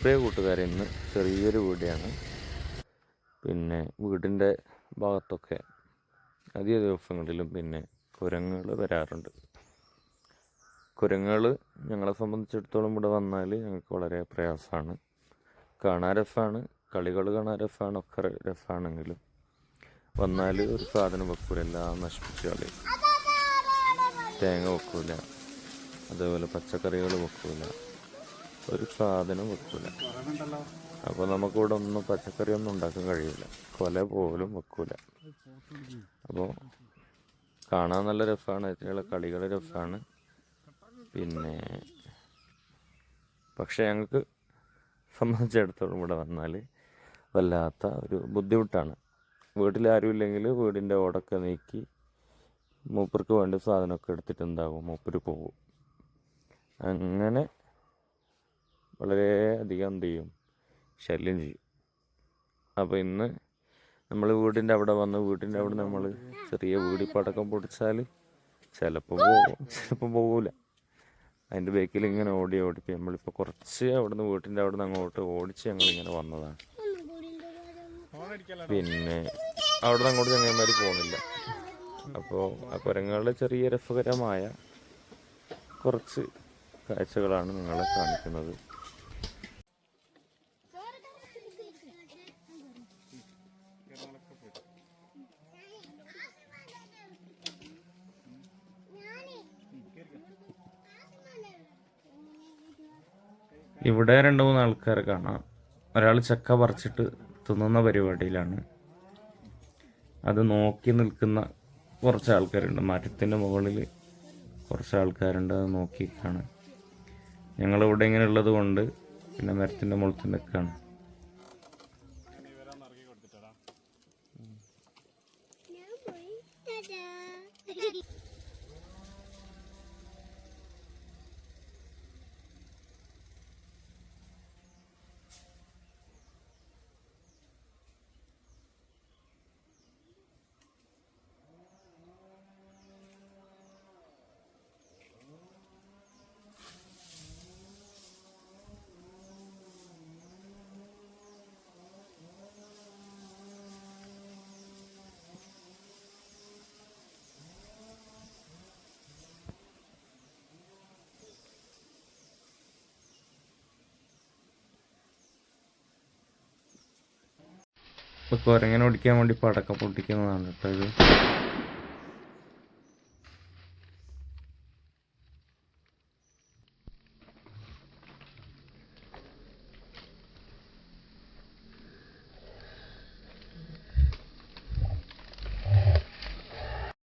പ്രിയ കൂട്ടുകാരെ ഇന്ന് ചെറിയൊരു വീടിയാണ്. പിന്നെ വീടിന്റെ ഭാഗത്തൊക്കെ അധിക ദിവസങ്ങളിലും പിന്നെ കുരങ്ങുകൾ വരാറുണ്ട്. കുരങ്ങുകൾ ഞങ്ങളെ സംബന്ധിച്ചിടത്തോളം ഇവിടെ വന്നാൽ ഞങ്ങൾക്ക് വളരെ പ്രയാസമാണ്. കാണാൻ രസമാണ്. കളികൾ കാണാൻ രസമാണ്. ഒക്കെ രസമാണെങ്കിലും വന്നാൽ ഒരു സാധനം വെക്കൂല. എല്ലാം നശിപ്പിച്ച് കളയും. തേങ്ങ വെക്കൂല. അതേപോലെ പച്ചക്കറികൾ വെക്കൂല. ഒരു സാധനം വെക്കൂല. അപ്പോൾ നമുക്കിവിടെ ഒന്നും പച്ചക്കറി ഒന്നും ഉണ്ടാക്കാൻ കഴിയില്ല കൊല പോലും വെക്കൂല. അപ്പോൾ കാണാൻ നല്ല രസമാണ് അതിനുള്ള കളികൾ രസമാണ് പിന്നെ പക്ഷേ ഞങ്ങൾക്ക് സംബന്ധിച്ചിടത്തോളം ഇവിടെ വന്നാൽ വല്ലാത്ത ഒരു ബുദ്ധിമുട്ടാണ്. വീട്ടിലാരും ഇല്ലെങ്കിൽ വീടിന്റെ ഓടൊക്കെ നീക്കി മൂപ്പർക്ക് വേണ്ട സാധനമൊക്കെ എടുത്തിട്ട് എന്താകും മൂപ്പര് പോകും അങ്ങനെ വളരെ അധികം എന്ത് ചെയ്യും? ശല്യം ചെയ്യും. അപ്പോൾ ഇന്ന് നമ്മൾ വീടിന്റെ അവിടെ വന്ന് വീടിന്റെ അവിടെ നമ്മൾ ചെറിയ വീടി പടക്കം പൊടിച്ചാൽ ചിലപ്പോൾ പോകും. ചിലപ്പോൾ പോകില്ല അതിന്റെ ബേക്കിൽ ഇങ്ങനെ ഓടി ഓടി നമ്മളിപ്പോൾ കുറച്ച് അവിടെ നിന്ന് വീട്ടിന്റെ അവിടെ നിന്ന് അങ്ങോട്ട് ഓടിച്ച് ഞങ്ങളിങ്ങനെ വന്നതാണ്. പിന്നെ അവിടെ അങ്ങോട്ട് ചങ്ങന്മാർ പോകുന്നില്ല അപ്പോൾ ആ കുരങ്ങുകളുടെ ചെറിയ രസകരമായ കുറച്ച് കാഴ്ചകളാണ് നിങ്ങളെ കാണിക്കുന്നത്. ഇവിടെ രണ്ട് മൂന്ന് ആൾക്കാരെ കാണാം. ഒരാൾ ചക്ക പറിച്ചിട്ട് തിന്നുന്ന പരിപാടിയിലാണ്. അത് നോക്കി നിൽക്കുന്ന കുറച്ച് ആൾക്കാരുണ്ട്. മരത്തിന്റെ മുകളിൽ കുറച്ച് ആൾക്കാരുണ്ട്. അത് നോക്കി കാണാൻ ഞങ്ങളിവിടെ ഇങ്ങനെ ഉള്ളത് കൊണ്ട് പിന്നെ മരത്തിന്റെ മുകളിൽ നിൽക്കുകയാണ്. ഇപ്പോൾ കുരങ്ങനെ ഓടിക്കാൻ വേണ്ടി പടക്കം പൊട്ടിക്കുന്നതാണ് കേട്ടോ ഇത്.